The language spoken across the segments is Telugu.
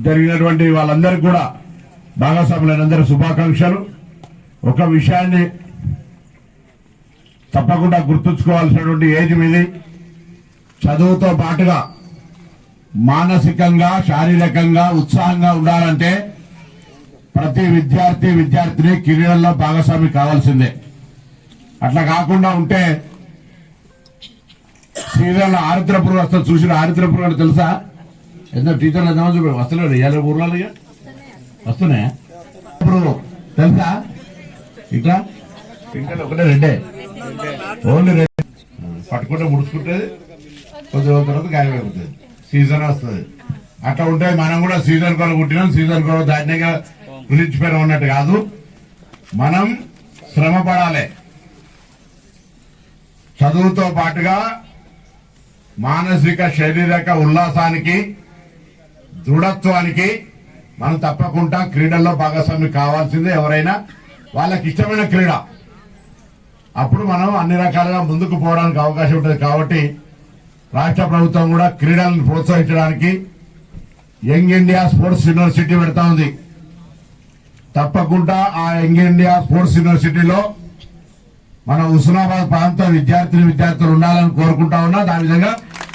జరిగినటువంటి వాళ్ళందరికీ కూడా భాగస్వాములందరూ శుభాకాంక్షలు. ఒక విషయాన్ని తప్పకుండా గుర్తుంచుకోవాల్సినటువంటి ఏజ్ ఇది చదువుతో పాటుగా మానసికంగా శారీరకంగా ఉత్సాహంగా ఉండాలంటే ప్రతి విద్యార్థి విద్యార్థిని క్రీడల్లో భాగస్వామి కావాల్సిందే. అట్లా కాకుండా ఉంటే సీరియల్ ఆరిద్రపురం వస్తా చూసిన ఆరిద్రపురం తెలుసా? ఎందుకంటే టీచర్లు ఎంతమంది చూపాడు వస్తలేడు ఇవాళ ఊర్లలో ఇక? వస్తున్నాయా? ఇప్పుడు తెలుసా? ఇట్లా? ఇంకా ఒకటే రెండే. ఓన్లీ రెండు. పట్టుకుంటే ముడుచుకుంటుంది కొద్దిగా తర్వాత గాయమైపోతుంది సీజన్ వస్తుంది. అట్లా ఉంటే మనం కూడా సీజన్ కొరకు కుట్టినాం సీజన్ కొరకు ధాన్యంగా గురించిపోయిన ఉన్నట్టు కాదు. మనం శ్రమ పడాలి. చదువుతో పాటుగా మానసిక శారీరక ఉల్లాసానికి దృఢత్వానికి మనం తప్పకుండా క్రీడల్లో భాగస్వామి కావాల్సిందే ఎవరైనా. వాళ్ళకి ఇష్టమైన క్రీడ. అప్పుడు మనం అన్ని రకాలుగా ముందుకు పోవడానికి అవకాశం ఉంటుంది కాబట్టి రాష్ట్ర ప్రభుత్వం కూడా క్రీడలను ప్రోత్సహించడానికి యంగ్ ఇండియా స్పోర్ట్స్ యూనివర్సిటీ పెడతా ఉంది. తప్పకుండా ఆ యంగ్ ఇండియా స్పోర్ట్స్ యూనివర్సిటీలో మన హుస్నాబాద్ ప్రాంత విద్యార్థిని విద్యార్థులు ఉండాలని కోరుకుంటా ఉన్నా. దాని విధంగా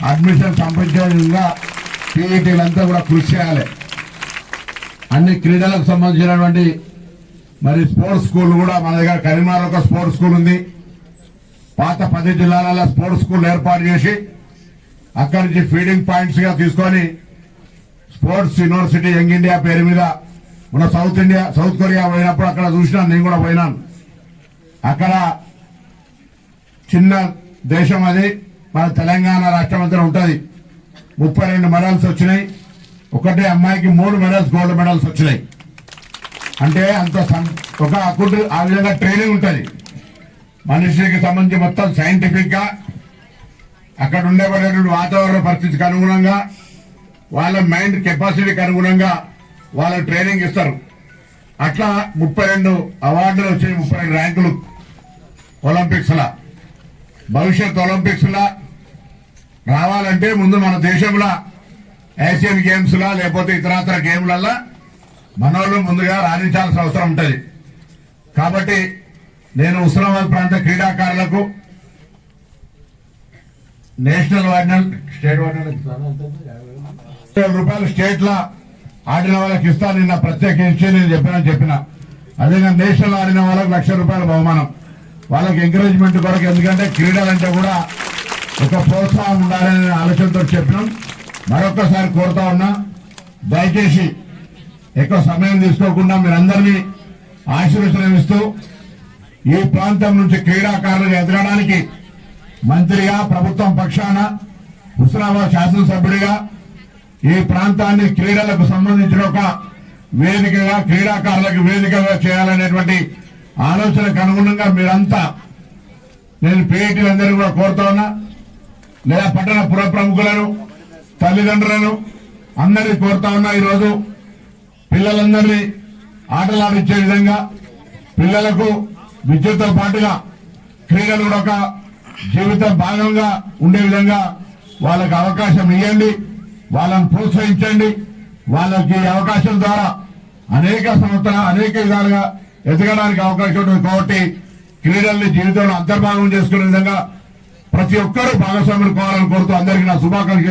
అడ్మిషన్ సంపించే విధంగా టీఈటీలంతా కూడా కృషి చేయాలి. అన్ని క్రీడలకు సంబంధించినటువంటి మరి స్పోర్ట్స్ స్కూల్ కూడా మన దగ్గర కరీంనగర్ ఒక స్పోర్ట్స్ స్కూల్ ఉంది. పాత పది జిల్లాలలో స్పోర్ట్స్ స్కూల్ ఏర్పాటు చేసి అక్కడి నుంచి ఫీడింగ్ పాయింట్స్గా తీసుకొని స్పోర్ట్స్ యూనివర్సిటీ యంగ్ ఇండియా పేరు మీద మన సౌత్ ఇండియా సౌత్ కొరియా పోయినప్పుడు అక్కడ చూసినాను నేను కూడా పోయినాను. అక్కడ చిన్న దేశం అది మన తెలంగాణ రాష్ట్రం అంతా ఉంటుంది. ముప్పై రెండు మెడల్స్ వచ్చినాయి. ఒకటే అమ్మాయికి మూడు మెడల్స్ గోల్డ్ మెడల్స్ వచ్చినాయి. అంటే అంత సం- ఒక అకౌంట్ ఆ విధంగా ట్రైనింగ్ ఉంటుంది. మనిషికి సంబంధించి మొత్తం సైంటిఫిక్గా అక్కడ ఉండేటువంటి వాతావరణ పరిస్థితికి అనుగుణంగా వాళ్ళ మైండ్ కెపాసిటీకి అనుగుణంగా వాళ్ళ ట్రైనింగ్ ఇస్తారు. అట్లా ముప్పై రెండు అవార్డులు వచ్చాయి ముప్పై రెండు ర్యాంకులు. ఒలింపిక్స్ లా. భవిష్యత్ ఒలింపిక్స్ లా రావాలంటే ముందు మన దేశంలో ఏషియన్ గేమ్స్ లా లేకపోతే ఇతరాతర గేమ్లల్లా మనోళ్ళు ముందుగా రాణించాల్సిన అవసరం ఉంటుంది. కాబట్టి నేను ఉస్మానాబాద్ ప్రాంత క్రీడాకారులకు నేషనల్ వాడినల్ స్టేట్ వాడినల్ రూపాయలు స్టేట్ ఆడిన వాళ్ళకి ఇస్తా నిన్న ప్రత్యేకించి నేను చెప్పిన చెప్పిన. అదే నేషనల్ ఆడిన వాళ్ళకి లక్ష రూపాయల బహుమానం. వాళ్ళకి ఎంకరేజ్మెంట్ కొరకు ఎందుకంటే క్రీడలంటే కూడా ఒక ప్రోత్సాహం ఉండాలనే ఆలోచనతో చెప్పినాం. మరొకసారి కోరుతా ఉన్నా దయచేసి ఎక్కువ సమయం తీసుకోకుండా మీరందరినీ ఆశీర్వచనమిస్తూ ఈ ప్రాంతం నుంచి క్రీడాకారులను ఎదగడానికి మంత్రిగా ప్రభుత్వం పక్షాన హుస్నాబాద్ శాసనసభ్యుడిగా ఈ ప్రాంతాన్ని క్రీడలకు సంబంధించిన ఒక వేదికగా క్రీడాకారులకు వేదికగా చేయాలనేటువంటి ఆలోచనకు అనుగుణంగా మీరంతా నేను పేటీలందరూ కూడా కోరుతా ఉన్నా. లేదా పట్టణ పుర ప్రముఖులను తల్లిదండ్రులను అందరినీ కోరుతా ఉన్నా ఈరోజు పిల్లలందరినీ ఆటలాడించే విధంగా పిల్లలకు విద్యతో పాటుగా క్రీడలు కూడా ఒక జీవిత భాగంగా ఉండే విధంగా వాళ్ళకు అవకాశం ఇవ్వండి వాళ్ళని ప్రోత్సహించండి వాళ్ళకి అవకాశం ద్వారా అనేక సంవత్సరాలు అనేక విధాలుగా ఎదగడానికి అవకాశం ఉంటుంది. కాబట్టి క్రీడల్ని జీవితంలో అంతర్భాగం చేసుకునే విధంగా ప్రతి ఒక్కరూ భాగస్వాములు కావాలని కోరుతూ అందరికీ నా శుభాకాంక్షలు